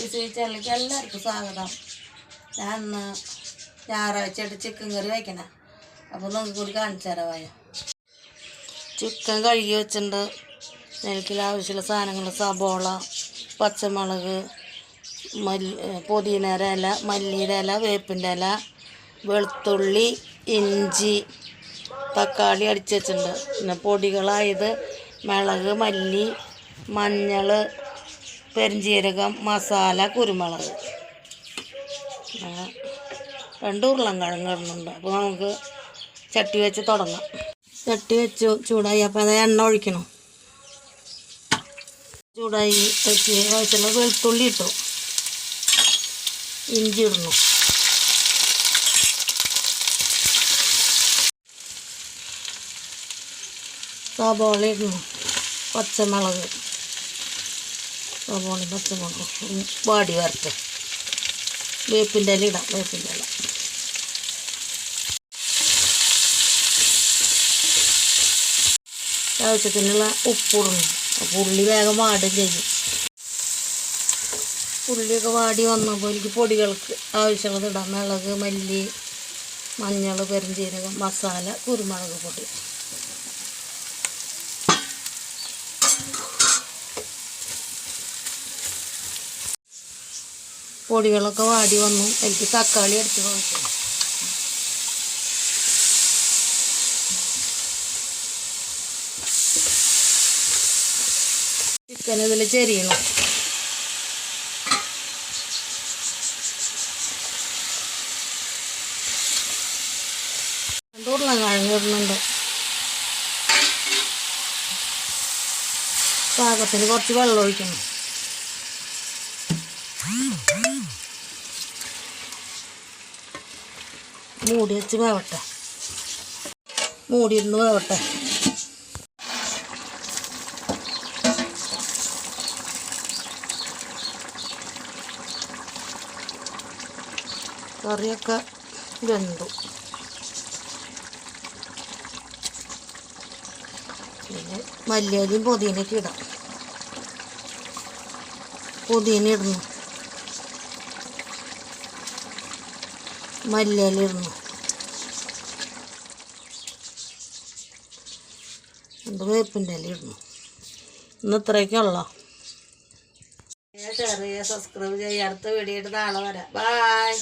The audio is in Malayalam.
ഈ ചാനലിലേക്ക് എല്ലാവർക്കും സ്വാഗതം. ഞാൻ ഇന്ന് ഞായറാഴ്ച ആയിട്ട് ചിക്കൻ കറി വയ്ക്കണം. അപ്പോൾ നിങ്ങൾക്ക് കൂടി കാണിച്ചു തരാം വായ. ചിക്കൻ കഴുകി വെച്ചിട്ടുണ്ട്. എനിക്ക് ആവശ്യമുള്ള സാധനങ്ങൾ സബോള പച്ചമുളക് മല്ലി പുതിനയുടെ ഇല മല്ലിയുടെ ഇല വേപ്പിന്റെ ഇല വെളുത്തുള്ളി ഇഞ്ചി തക്കാളി അടിച്ച് വെച്ചിട്ടുണ്ട്. പിന്നെ പൊടികളായത് മുളക് മല്ലി മഞ്ഞൾ പെരിഞ്ജീരകം മസാല കുരുമുളക്. രണ്ട് ഉരുളൻ കിഴങ്ങ് ഇടുന്നുണ്ട്. അപ്പോൾ നമുക്ക് ചട്ടി വെച്ച് തുടങ്ങാം. ചട്ടി വെച്ച് ചൂടായി. അപ്പോൾ അത് എണ്ണ ഒഴിക്കണം. ചൂടായി വെച്ച് ആവശ്യമുള്ള വെളുത്തുള്ളി ഇട്ടു. ഇഞ്ചി ഇടുന്നു. സബോള ഇടുന്നു. പച്ചമുളക്. സബോള പച്ചമുളക് വാടി വറുത്ത് വേപ്പിന്റെ ഇല ഇടാം വേപ്പിന്റെ ഇല. ആവശ്യത്തിനുള്ള ഉപ്പുറും അപ്പോൾ ഉള്ളി വേഗം വാടും ചെയ്യും. ഉള്ളിയൊക്കെ വാടി വന്നപ്പോൾ എനിക്ക് പൊടികൾക്ക് ആവശ്യമുള്ളത് ഇടാം. മുളക് മല്ലി മഞ്ഞൾ പെരുംജീരകം മസാല കുരുമുളക് പൊടി. പൊടികളൊക്കെ വാടി വന്നു. എനിക്ക് തക്കാളി അടിച്ചു കൊടുക്കും ചിക്കൻ ഇതിൽ ചെരിയണം. ഇടുന്നുണ്ട്. പാകത്തിന് കുറച്ച് വെള്ളം ഒഴിക്കണം. മൂടി വെച്ച് വേവട്ടെ. മൂടിയിരുന്ന് വേവട്ടെ. കറിയൊക്കെ വെന്തു. പിന്നെ മല്ലിയിലും പുതിയനൊക്കെ ഇടാം. പുതിന ഇടുന്നു. മല്ലിയില ഇടുന്നു രണ്ട് വേപ്പിന്റെ ഇല ഇടുന്നു ഇന്ന് ഇത്രയൊക്കെയുള്ളോ ഷെയർ ചെയ്യുക സബ്സ്ക്രൈബ് ചെയ്യുക അടുത്ത വീഡിയോ ആയിട്ട് നാളെ വരാം. ബായ്